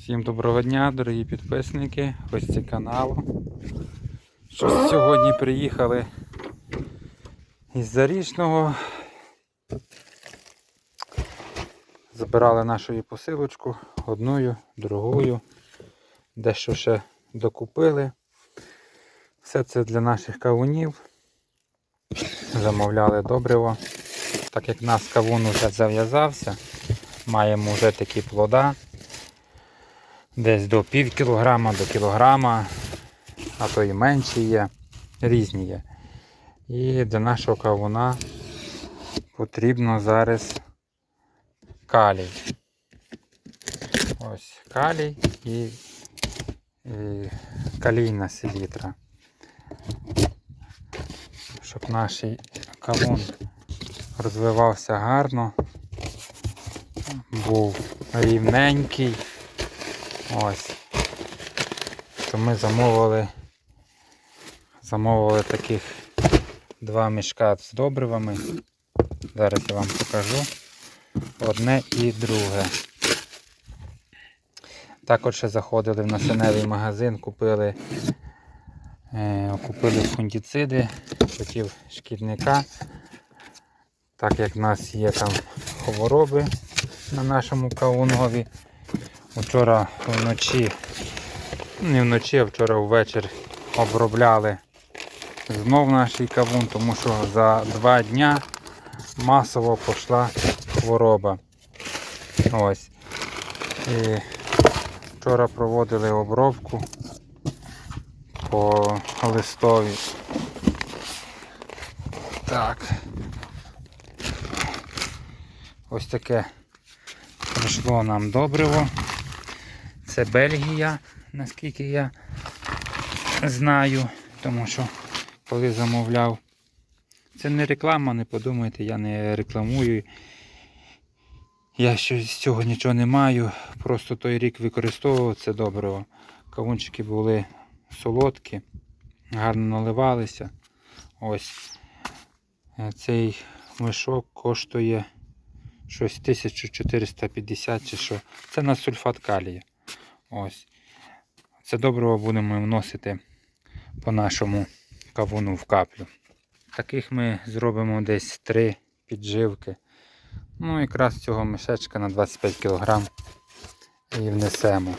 Всім доброго дня, дорогі підписники, гості каналу. Що сьогодні приїхали із Зарічного. Забирали нашу посилочку одною, другою. Дещо ще докупили. Все це для наших кавунів. Замовляли добриво. Так як нас кавун вже зав'язався, маємо вже такі плода десь до пів кілограма, до кілограма, а то і менші є, різні є. І для нашого кавуна потрібно зараз калій. Ось калій і, і калійна селітра. Щоб наш кавун розвивався гарно, був рівненький. Ось. То ми замовили замовили таких два мішка з добривами. Зараз я вам покажу одне і друге. Також ще заходили в насеневий магазин, купили, е, купили фундіциди, хотів шкідника. Так як в нас є там хвороби на нашому кавунові. Вчора вночі, не вночі, а вчора ввечері обробляли знов наш кавун, тому що за два дня масово пішла хвороба. Ось. І вчора проводили обробку по листові. Так. Ось таке прийшло нам добриво. Це Бельгія, наскільки я знаю, тому що коли замовляв, це не реклама, не подумайте, я не рекламую. Я ще з цього нічого не маю. Просто той рік використовував це добриво. Кавунчики були солодкі, гарно наливалися. Ось Е, цей мішок коштує щось 1450 чи що. Це на сульфат калія. Ось. Це добриво будемо вносити по нашому кавуну в каплю. Таких ми зробимо десь 3 підживки. Ну, якраз цього мішечка на 25 кг і внесемо.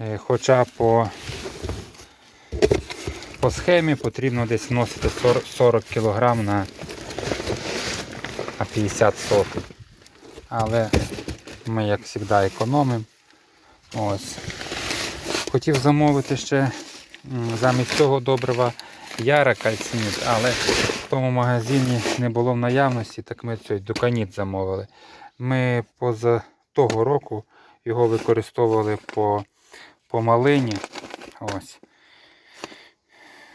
Е, Хоча по, по схемі потрібно десь вносити 40 40 кг на, на 50 соток. Але ми, як завжди, економимо. Ось. Хотів замовити ще замість цього добрива яра кальциніт, але в тому магазині не було в наявності, так ми цей дуканіт замовили. Ми поза того року його використовували по, по малині. Ось.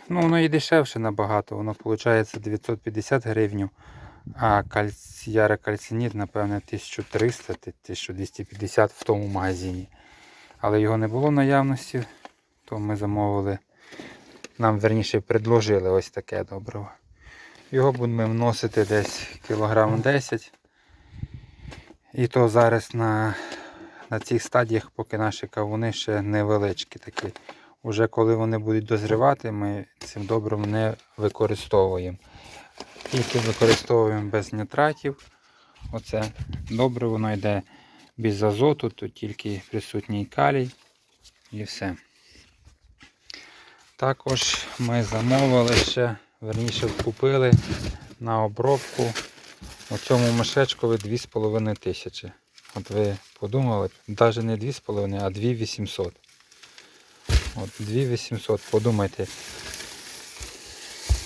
Ну, воно і дешевше набагато, воно виходить 950 гривень, а кальц... яра кальциніт, напевне, 1300-1250 в тому магазині. Але його не було в наявності, то ми замовили. Нам верніше предложили ось таке добриво. Його будемо вносити десь кілограм 10. І то зараз на на цих стадіях, поки наші кавуни ще невеличкі такі. Уже коли вони будуть дозрівати, ми цим добривом не використовуємо. Тільки використовуємо без нітратів. Оце добре воно йде без азоту, тут тільки присутній калій і все. Також ми замовили ще, верніше купили на обробку у цьому мішечкові 2,5 тисячі. От ви подумали, навіть не 2,5, а 2,800. От 2,800, подумайте.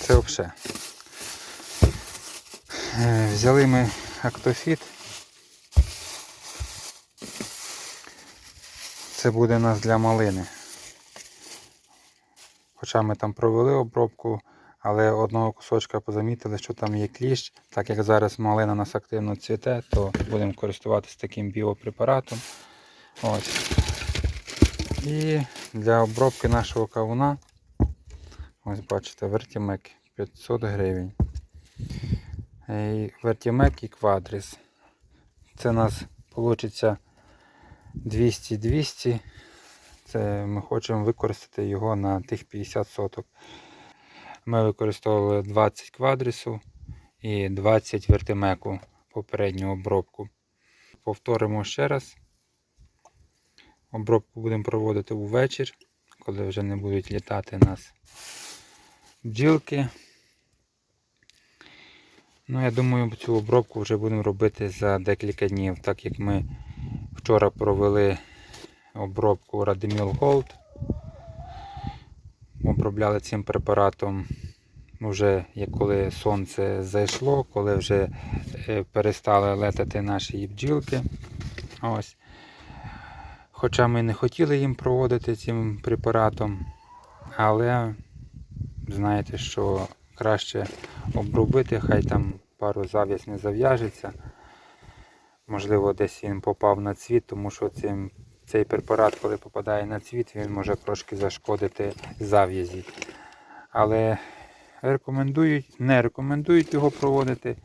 Це взагалі. Е, Взяли ми актофіт. Це буде у нас для малини. Хоча ми там провели обробку, але одного кусочка позамітили, що там є кліщ. Так як зараз малина у нас активно цвіте, то будемо користуватися таким біопрепаратом. Ось. І для обробки нашого кавуна, ось бачите, вертімек 500 гривень. І Вертімек і квадріс. Це у нас вийде 200-200. Це ми хочемо використати його на тих 50 соток. Ми використовували 20 квадрісу і 20 вертимеку попередню обробку. Повторимо ще раз. Обробку будемо проводити увечір, коли вже не будуть літати нас бджілки. Ну, я думаю, цю обробку вже будемо робити за декілька днів, так як ми вчора провели обробку Radimil Gold. Обробляли цим препаратом вже як коли сонце зайшло, коли вже е, перестали летати наші бджілки. Ось. Хоча ми не хотіли їм проводити цим препаратом, але знаєте, що краще обробити, хай там пару зав'яз не зав'яжеться. Можливо, десь він попав на цвіт, тому що цим, цей препарат, коли попадає на цвіт, він може трошки зашкодити зав'язі. Але рекомендують, не рекомендують його проводити.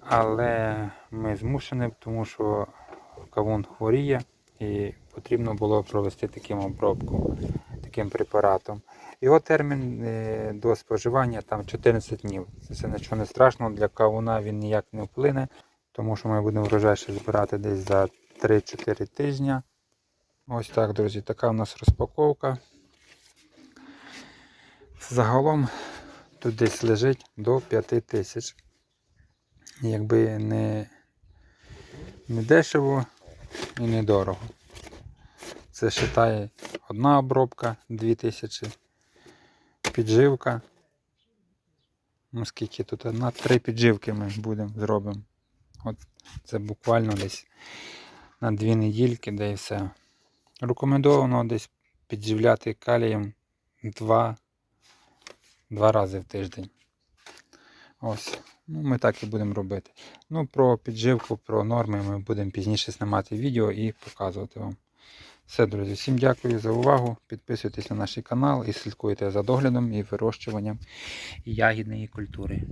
Але ми змушені, тому що кавун хворіє і потрібно було провести таким обробку, таким препаратом. Його термін е, до споживання там 14 днів. Це нічого не страшного, для кавуна він ніяк не вплине, тому що ми будемо врожай ще збирати десь за 3-4 тижні. Ось так, друзі, така у нас розпаковка. Загалом тут десь лежить до 5 тисяч. Якби не, не дешево і не дорого. Це вважає одна обробка 2000, підживка. Ну скільки тут одна, три підживки ми будемо зробимо. От це буквально десь на дві недільки, де і все. Рекомендовано десь підживляти калієм два, два рази в тиждень. Ось. Ну, ми так і будемо робити. Ну, про підживку, про норми ми будемо пізніше знімати відео і показувати вам. Все, друзі, всім дякую за увагу. Підписуйтесь на наш канал і слідкуйте за доглядом і вирощуванням ягідної культури.